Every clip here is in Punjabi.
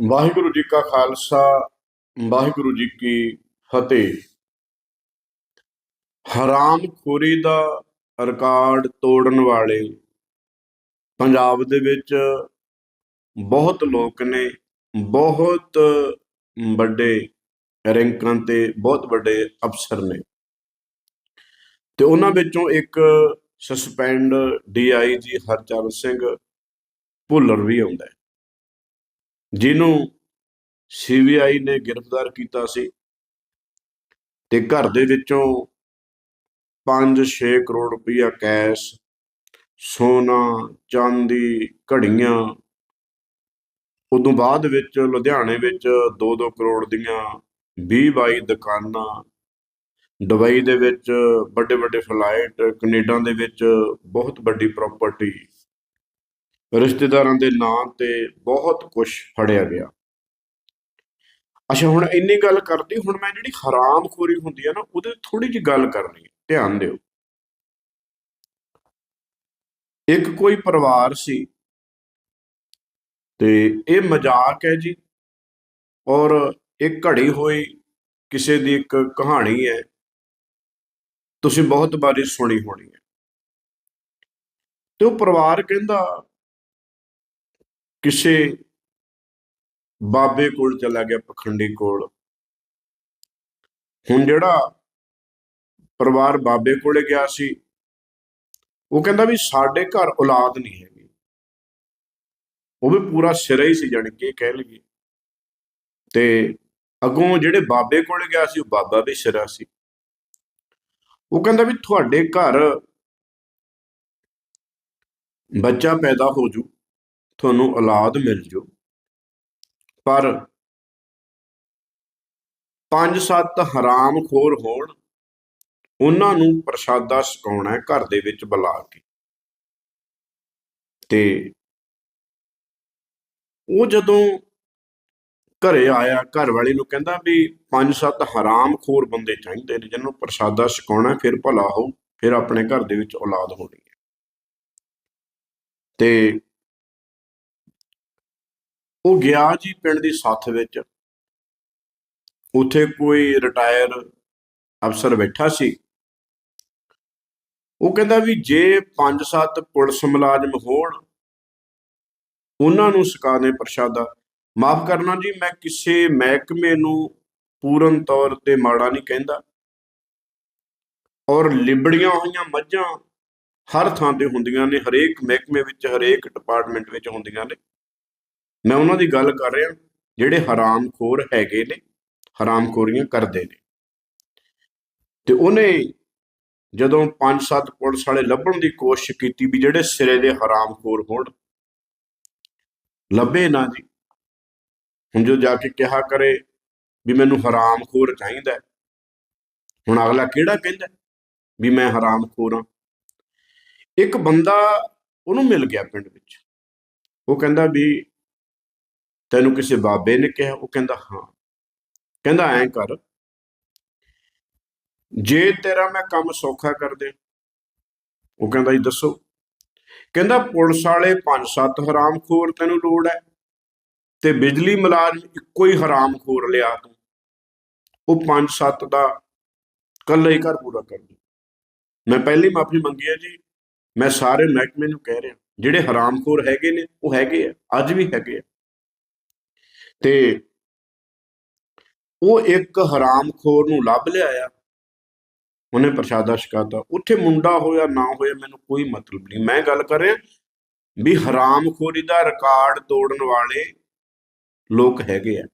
ਵਾਹਿਗੁਰੂ ਜੀ ਕਾ ਖਾਲਸਾ, ਵਾਹਿਗੁਰੂ ਜੀ ਕੀ ਫਤਿਹ। ਹਰਾਮਖੋਰੀ ਦਾ ਰਿਕਾਰਡ ਤੋੜਨ ਵਾਲੇ ਪੰਜਾਬ ਦੇ ਵਿੱਚ ਬਹੁਤ ਲੋਕ ਨੇ, ਬਹੁਤ ਵੱਡੇ ਰੈਂਕਾਂ ਤੇ ਬਹੁਤ ਵੱਡੇ ਅਫਸਰ ਨੇ। ਤੇ ਉਹਨਾਂ ਵਿੱਚੋਂ ਇੱਕ ਸਸਪੈਂਡ ਡੀਆਈਜੀ ਹਰਚਰਨ ਸਿੰਘ ਭੁੱਲਰ ਵੀ ਆਉਂਦਾ ਹੈ। ਜਿਹਨੂੰ ਸੀਬੀਆਈ ਨੇ ਗ੍ਰਿਫਤਾਰ ਕੀਤਾ ਸੀ ਤੇ ਘਰ ਦੇ ਵਿੱਚੋਂ 5-6 ਕਰੋੜ ਰੁਪਇਆ ਕੈਸ਼, ਸੋਨਾ, ਚਾਂਦੀ, ਘੜੀਆਂ, ਉਦੋਂ ਬਾਅਦ ਵਿੱਚ ਲੁਧਿਆਣੇ ਵਿੱਚ 2-2 ਕਰੋੜ ਦੀਆਂ 20-22 ਦੁਕਾਨਾਂ, ਦੁਬਈ ਦੇ ਵਿੱਚ ਵੱਡੇ ਵੱਡੇ ਫਲਾਈਟ, ਕੈਨੇਡਾ ਦੇ ਵਿੱਚ ਬਹੁਤ ਵੱਡੀ ਪ੍ਰਾਪਰਟੀ ਰਿਸ਼ਤੇਦਾਰਾਂ ਦੇ ਨਾਂ ਤੇ ਬਹੁਤ ਕੁਝ ਫੜਿਆ ਗਿਆ। ਅੱਛਾ, ਹੁਣ ਇੰਨੀ ਗੱਲ ਕਰਦੀ, ਹੁਣ ਮੈਂ ਜਿਹੜੀ ਹਰਾਮਖੋਰੀ ਹੁੰਦੀ ਹੈ ਨਾ, ਉਹਦੇ ਥੋੜੀ ਜਿਹੀ ਗੱਲ ਕਰਨੀ ਹੈ ਧਿਆਨ ਦਿਓ। ਇੱਕ ਕੋਈ ਪਰਿਵਾਰ ਸੀ ਤੇ ਇਹ ਮਜ਼ਾਕ ਹੈ ਜੀ, ਔਰ ਇਹ ਘੜੀ ਹੋਈ ਕਿਸੇ ਦੀ ਇੱਕ ਕਹਾਣੀ ਹੈ, ਤੁਸੀਂ ਬਹੁਤ ਵਾਰੀ ਸੁਣੀ ਹੋਣੀ ਹੈ। ਤੇ ਉਹ ਪਰਿਵਾਰ ਕਹਿੰਦਾ ਕਿਸੇ ਬਾਬੇ ਕੋਲ ਚਲਾ ਗਿਆ, ਪਖੰਡੀ ਕੋਲ। ਹੁਣ ਜਿਹੜਾ ਪਰਿਵਾਰ ਬਾਬੇ ਕੋਲੇ ਗਿਆ ਸੀ, ਉਹ ਕਹਿੰਦਾ ਵੀ ਸਾਡੇ ਘਰ ਔਲਾਦ ਨਹੀਂ ਹੈਗੀ। ਉਹ ਵੀ ਪੂਰਾ ਸਿਰਾ ਹੀ ਸੀ, ਜਾਣੀ ਕਿ ਕਹਿ ਲਈਏ। ਤੇ ਅੱਗੋਂ ਜਿਹੜੇ ਬਾਬੇ ਕੋਲੇ ਗਿਆ ਸੀ, ਉਹ ਬਾਬਾ ਵੀ ਸਿਰਾ ਸੀ। ਉਹ ਕਹਿੰਦਾ ਵੀ ਤੁਹਾਡੇ ਘਰ ਬੱਚਾ ਪੈਦਾ ਹੋ ਜੂ। ਤੁਹਾਨੂੰ ਔਲਾਦ ਮਿਲ ਜੂ। ਪਰ ਪੰਜ ਸੱਤ ਹਰਾਮਖੋਰ ਹੋਣ, ਉਹਨਾਂ ਨੂੰ ਪ੍ਰਸ਼ਾਦਾ ਛਕਾਉਣਾ ਘਰ ਦੇ ਵਿੱਚ ਬੁਲਾ ਕੇ। ਤੇ ਉਹ ਜਦੋਂ ਘਰੇ ਆਇਆ, ਘਰ ਵਾਲੇ ਨੂੰ ਕਹਿੰਦਾ ਵੀ ਪੰਜ ਸੱਤ ਹਰਾਮਖੋਰ ਬੰਦੇ ਚਾਹੀਦੇ ਨੇ, ਜਿਹਨਾਂ ਨੂੰ ਪ੍ਰਸ਼ਾਦਾ ਛਕਾਉਣਾ ਫਿਰ ਭਲਾ ਹੋਊ, ਫਿਰ ਆਪਣੇ ਘਰ ਦੇ ਵਿੱਚ ਔਲਾਦ ਹੋਣੀ ਹੈ। ਤੇ ਉਹ ਗਿਆ ਜੀ ਪਿੰਡ ਦੀ ਸੱਥ ਵਿੱਚ। ਉੱਥੇ ਕੋਈ ਰਿਟਾਇਰ ਅਫਸਰ ਬੈਠਾ ਸੀ। ਉਹ ਕਹਿੰਦਾ ਵੀ ਜੇ ਪੰਜ ਸੱਤ ਪੁਲਿਸ ਮੁਲਾਜ਼ਮ ਹੋਣ, ਉਹਨਾਂ ਨੂੰ ਸਕਾ ਦੇ ਪ੍ਰਸ਼ਾਦਾ। ਮਾਫ ਕਰਨਾ ਜੀ, ਮੈਂ ਕਿਸੇ ਮਹਿਕਮੇ ਨੂੰ ਪੂਰਨ ਤੌਰ ਤੇ ਮਾੜਾ ਨਹੀਂ ਕਹਿੰਦਾ। ਔਰ ਲਿਬੜੀਆਂ ਹੋਈਆਂ ਮੱਝਾਂ ਹਰ ਥਾਂ ਤੇ ਹੁੰਦੀਆਂ ਨੇ, ਹਰੇਕ ਮਹਿਕਮੇ ਵਿੱਚ, ਹਰੇਕ ਡਿਪਾਰਟਮੈਂਟ ਵਿੱਚ ਹੁੰਦੀਆਂ ਨੇ। ਮੈਂ ਉਹਨਾਂ ਦੀ ਗੱਲ ਕਰ ਰਿਹਾ, ਜਿਹੜੇ ਹਰਾਮਖੋਰ ਹੈਗੇ ਨੇ, ਹਰਾਮਖੋਰੀਆਂ ਕਰਦੇ ਨੇ। ਤੇ ਉਹਨੇ ਜਦੋਂ ਪੰਜ ਸੱਤ ਪੁਲਿਸ ਵਾਲੇ ਲੱਭਣ ਦੀ ਕੋਸ਼ਿਸ਼ ਕੀਤੀ ਵੀ ਜਿਹੜੇ ਸਿਰੇ ਦੇ ਹਰਾਮਖੋਰ ਹੋਣ, ਲੱਭੇ ਨਾ ਜੀ। ਹੁਣ ਜੋ ਜਾ ਕੇ ਕਿਹਾ ਕਰੇ ਵੀ ਮੈਨੂੰ ਹਰਾਮਖੋਰ ਚਾਹੀਦਾ ਹੁਣ ਅਗਲਾ ਕਿਹੜਾ ਕਹਿੰਦਾ ਵੀ ਮੈਂ ਹਰਾਮਖੋਰ ਹਾਂ? ਇੱਕ ਬੰਦਾ ਉਹਨੂੰ ਮਿਲ ਗਿਆ ਪਿੰਡ ਵਿੱਚ। ਉਹ ਕਹਿੰਦਾ ਵੀ ਤੈਨੂੰ ਕਿਸੇ ਬਾਬੇ ਨੇ ਕਿਹਾ, ਉਹ ਕਹਿੰਦਾ, ਹਾਂ। ਕਹਿੰਦਾ, ਐਂ ਕਰ। ਜੇ ਤੇਰਾ ਮੈਂ ਕੰਮ ਸੌਖਾ ਕਰ ਦੇ ਉਹ ਕਹਿੰਦਾ ਜੀ, ਦੱਸੋ। ਕਹਿੰਦਾ, ਪੁਲਿਸ ਵਾਲੇ ਪੰਜ ਸੱਤ ਹਰਾਮਖੋਰ ਤੈਨੂੰ ਲੋੜ ਹੈ ਤੇ ਬਿਜਲੀ ਮੁਲਾਜ਼ਮ ਇੱਕੋ ਹੀ ਹਰਾਮਖੋਰ ਲਿਆ ਤੂੰ। ਉਹ ਪੰਜ ਸੱਤ ਦਾ ਕੱਲਾ ਹੀ ਘਰ ਪੂਰਾ ਕਰ ਦੇ ਮੈਂ ਪਹਿਲੀ ਮਾਫੀ ਮੰਗੀ ਹੈ ਜੀ। ਮੈਂ ਸਾਰੇ ਮਹਿਕਮੇ ਨੂੰ ਕਹਿ ਰਿਹਾ, ਜਿਹੜੇ ਹਰਾਮਖੋਰ ਹੈਗੇ ਨੇ, ਉਹ ਹੈਗੇ ਆ, ਅੱਜ ਵੀ ਹੈਗੇ ਆ। ਤੇ ਉਹ ਇੱਕ ਹਰਾਮਖੋਰ ਨੂੰ ਲੱਭ ਲਿਆਇਆ। ਉਹਨੇ ਪ੍ਰਸ਼ਾਦਾ ਛਕਾਤਾ। ਉੱਥੇ ਮੁੰਡਾ ਹੋਇਆ, ਨਾ ਹੋਇਆ ਮੈਨੂੰ ਕੋਈ ਮਤਲਬ ਨਹੀਂ। ਮੈਂ ਗੱਲ ਕਰ ਰਿਹਾ ਵੀ ਹਰਾਮਖੋਰੀ ਦਾ ਰਿਕਾਰਡ ਤੋੜਨ ਵਾਲੇ ਲੋਕ ਹੈਗੇ ਆ।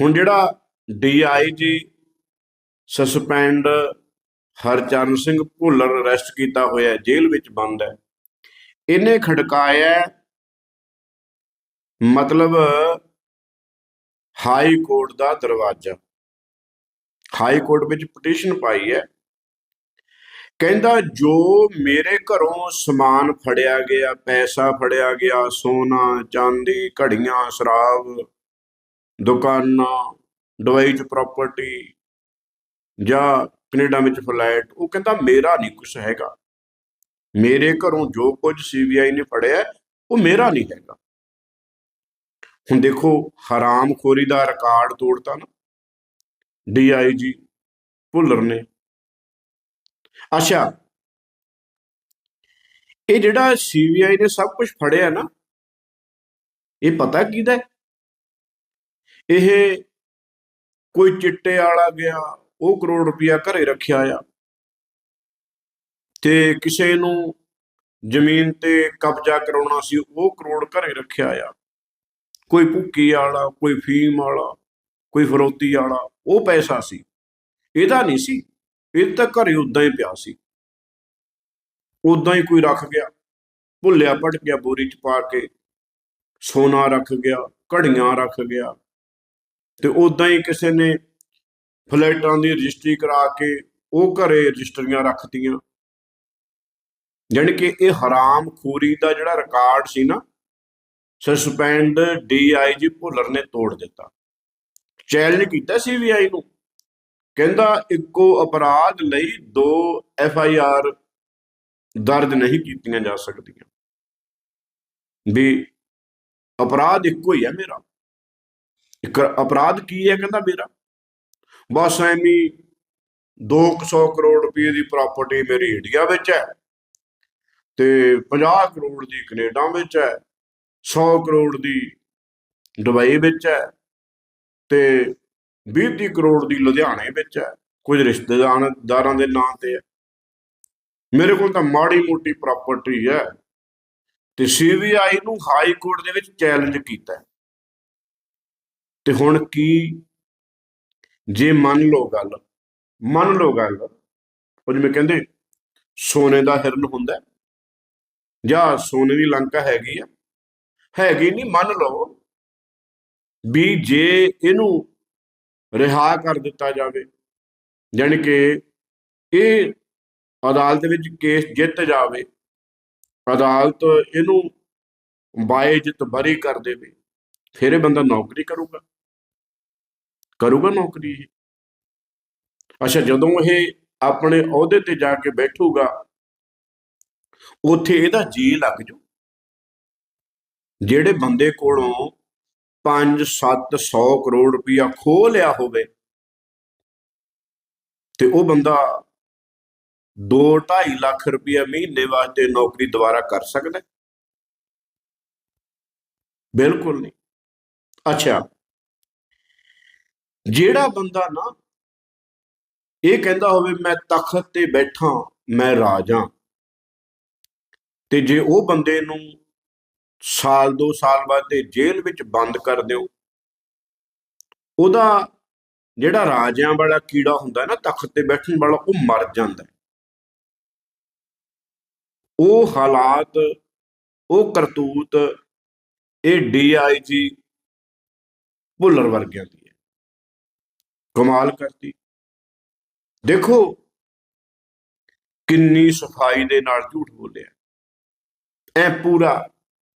ਹੁਣ ਜਿਹੜਾ DIG suspend Harcharan Singh Bhullar arrest ਕੀਤਾ ਹੋਇਆ, ਜੇਲ੍ਹ ਵਿੱਚ ਬੰਦ ਹੈ। ਇਹਨੇ ਖੜਕਾਇਆ ਮਤਲਬ ਹਾਈ ਕੋਰਟ ਦਾ ਦਰਵਾਜ਼ਾ। ਹਾਈ ਕੋਰਟ ਵਿੱਚ ਪਟੀਸ਼ਨ ਪਾਈ ਹੈ। ਕਹਿੰਦਾ, ਜੋ ਮੇਰੇ ਘਰੋਂ ਸਮਾਨ ਫੜਿਆ ਗਿਆ, ਪੈਸਾ ਫੜਿਆ ਗਿਆ, ਸੋਨਾ, ਚਾਂਦੀ, ਘੜੀਆਂ, ਸ਼ਰਾਬ, ਦੁਕਾਨਾਂ, ਦੁਬਈ ਚ ਪ੍ਰਾਪਰਟੀ ਜਾਂ ਕੈਨੇਡਾ ਵਿੱਚ ਫਲੈਟ ਉਹ ਕਹਿੰਦਾ, ਮੇਰਾ ਨਹੀਂ ਕੁਝ ਹੈਗਾ। ਮੇਰੇ ਘਰੋਂ ਜੋ ਕੁਝ ਸੀਬੀਆਈ ਨੇ ਫੜਿਆ, ਉਹ ਮੇਰਾ ਨਹੀਂ ਹੈਗਾ। ਹੁਣ ਦੇਖੋ, ਹਰਾਮਖੋਰੀ ਦਾ ਰਿਕਾਰਡ ਤੋੜਤਾ ਨਾ ਡੀਆਈਜੀ ਭੁੱਲਰ ਨੇ। ਅੱਛਾ, ਇਹ ਜਿਹੜਾ ਸੀਬੀਆਈ ਨੇ ਸਭ ਕੁਝ ਫੜਿਆ ਨਾ, ਇਹ ਪਤਾ ਕਿਹਦਾ ਇਹ ਕੋਈ ਚਿੱਟੇ ਵਾਲਾ ਗਿਆ, ਉਹ ਕਰੋੜ ਰੁਪਇਆ ਘਰੇ ਰੱਖਿਆ ਆ, ਤੇ ਕਿਸੇ ਨੂੰ ਜ਼ਮੀਨ ਤੇ ਕਬਜ਼ਾ ਕਰਾਉਣਾ ਸੀ, ਉਹ ਕਰੋੜ ਘਰੇ ਰੱਖਿਆ ਆ। ਕੋਈ ਭੁੱਕੀ ਵਾਲਾ, ਕੋਈ ਫੀਮ ਵਾਲਾ, ਕੋਈ ਫਰੋਤੀ ਵਾਲਾ, ਉਹ ਪੈਸਾ ਸੀ। ਇਹਦਾ ਨਹੀਂ ਸੀ। ਇਹ ਤਾਂ ਘਰੇ ਉਦਾਂ ਹੀ ਪਿਆ ਸੀ। ਉਦਾਂ ਹੀ ਕੋਈ ਰੱਖ ਗਿਆ। ਭੁੱਲਿਆ ਪਟ ਗਿਆ, ਬੋਰੀ ਚ ਪਾ ਕੇ। ਸੋਨਾ ਰੱਖ ਗਿਆ, ਘੜੀਆਂ ਰੱਖ ਗਿਆ। ਤੇ ਉਦਾਂ ਹੀ ਕਿਸੇ ਨੇ ਫਲੈਟਾਂ ਦੀ ਰਜਿਸਟਰੀ ਕਰਾ ਕੇ ਉਹ ਘਰੇ ਰਜਿਸਟਰੀਆਂ ਰੱਖਤੀਆਂ। ਜਾਣੀ ਕਿ ਇਹ ਹਰਾਮ ਖੋਰੀ ਦਾ ਜਿਹੜਾ ਰਿਕਾਰਡ ਸੀ ਨਾ ਸਸਪੈਂਡ ਡੀਆਈਜੀ ਭੁੱਲਰ ਨੇ ਤੋੜ ਦਿੱਤਾ। ਚੈਲੰਜ ਕੀਤਾ ਸੀਬੀਆਈ ਨੂੰ। ਕਹਿੰਦਾ ਇੱਕੋ ਅਪਰਾਧ ਲਈ ਦੋ ਐਫ ਆਈ ਆਰ ਦਰਜ ਨਹੀਂ ਕੀਤੀਆਂ ਜਾ ਸਕਦੀਆਂ। ਵੀ ਅਪਰਾਧ ਇੱਕੋ ਹੀ ਹੈ ਮੇਰਾ। ਇੱਕ ਅਪਰਾਧ ਕੀ ਹੈ ਕਹਿੰਦਾ ਮੇਰਾ? ਬਸ ਐਵੇਂ 200 ਕਰੋੜ ਰੁਪਏ ਦੀ ਪ੍ਰਾਪਰਟੀ ਮੇਰੀ ਇੰਡੀਆ ਵਿੱਚ ਹੈ ਤੇ 50 ਕਰੋੜ ਦੀ ਕੈਨੇਡਾ ਵਿੱਚ ਹੈ। 100 ਕਰੋੜ ਦੀ ਦੁਬਈ ਵਿੱਚ ਹੈ ਤੇ 20 ਕਰੋੜ ਦੀ ਲੁਧਿਆਣੇ ਵਿੱਚ ਹੈ। ਕੁਝ ਰਿਸ਼ਤੇਦਾਰਾਂ ਦੇ ਨਾਂ ਤੇ ਹੈ। ਮੇਰੇ ਕੋਲ ਤਾਂ ਮਾੜੀ ਮੋਟੀ ਪ੍ਰਾਪਰਟੀ ਹੈ ਤੇ ਸੀਬੀਆਈ ਨੂੰ ਹਾਈ ਕੋਰਟ ਦੇ ਵਿੱਚ ਚੈਲੰਜ ਕੀਤਾ ਤੇ ਹੁਣ ਕੀ, ਜੇ ਮੰਨ ਲਓ ਗੱਲ, ਮੰਨ ਲਓ ਗੱਲ, ਉਹ ਜਿਵੇਂ ਕਹਿੰਦੇ, ਸੋਨੇ ਦਾ ਹਿਰਨ ਹੁੰਦਾ ਜਾਂ ਸੋਨੇ ਦੀ ਲੰਕਾ ਹੈਗੀ ਆ ਹੈਗੀ ਨਹੀਂ ਮੰਨ ਲਓ ਵੀ ਜੇ ਇਹਨੂੰ ਰਿਹਾ ਕਰ ਦਿੱਤਾ ਜਾਵੇ, ਜਾਣੀ ਕਿ ਇਹ ਅਦਾਲਤ ਵਿੱਚ ਕੇਸ ਜਿੱਤ ਜਾਵੇ, ਅਦਾਲਤ ਇਹਨੂੰ ਬਾਇਜ਼ਤ ਬਰੀ ਕਰ ਦੇਵੇ, ਫਿਰ ਇਹ ਬੰਦਾ ਨੌਕਰੀ ਕਰੂਗਾ। ਕਰੂਗਾ ਨੌਕਰੀ ਇਹ। ਅੱਛਾ, ਜਦੋਂ ਇਹ ਆਪਣੇ ਅਹੁਦੇ ਤੇ ਜਾ ਕੇ ਬੈਠੂਗਾ, ਉੱਥੇ ਇਹਦਾ ਜੀ ਲੱਗ ਜੂ। ਜਿਹੜੇ ਬੰਦੇ ਕੋਲੋਂ 5-700 ਕਰੋੜ ਰੁਪਇਆ ਖੋਹ ਲਿਆ ਹੋਵੇ ਤੇ ਉਹ ਬੰਦਾ 2-2.5 ਲੱਖ ਰੁਪਇਆ ਮਹੀਨੇ ਵਾਸਤੇ ਨੌਕਰੀ ਦੁਬਾਰਾ ਕਰ ਸਕਦਾ ਬਿਲਕੁਲ ਨਹੀਂ। ਅੱਛਾ। ਜਿਹੜਾ ਬੰਦਾ ਨਾ ਇਹ ਕਹਿੰਦਾ ਹੋਵੇ, ਮੈਂ ਤਖਤ ਤੇ ਬੈਠਾ, ਮੈਂ ਰਾਜਾ ਤੇ ਜੇ ਉਹ ਬੰਦੇ ਨੂੰ ਸਾਲ, ਦੋ ਸਾਲ ਬਾਅਦ ਤੇ ਜੇਲ੍ਹ ਵਿੱਚ ਬੰਦ ਕਰ ਦਿਓ। ਉਹਦਾ ਜਿਹੜਾ ਰਾਜਿਆਂ ਵਾਲਾ ਕੀੜਾ ਹੁੰਦਾ ਨਾ, ਤਖਤ ਤੇ ਬੈਠਣ ਵਾਲਾ, ਉਹ ਮਰ ਜਾਂਦਾ। ਉਹ ਹਾਲਾਤ, ਉਹ ਕਰਤੂਤ, ਇਹ ਡੀਆਈਜੀ ਭੁੱਲਰ ਵਰਗਿਆਂ ਦੀ ਹੈ। ਕਮਾਲ ਕਰਤੀ। ਦੇਖੋ, ਕਿੰਨੀ ਸਫ਼ਾਈ ਦੇ ਨਾਲ ਝੂਠ ਬੋਲਿਆ। ਐ ਪੂਰਾ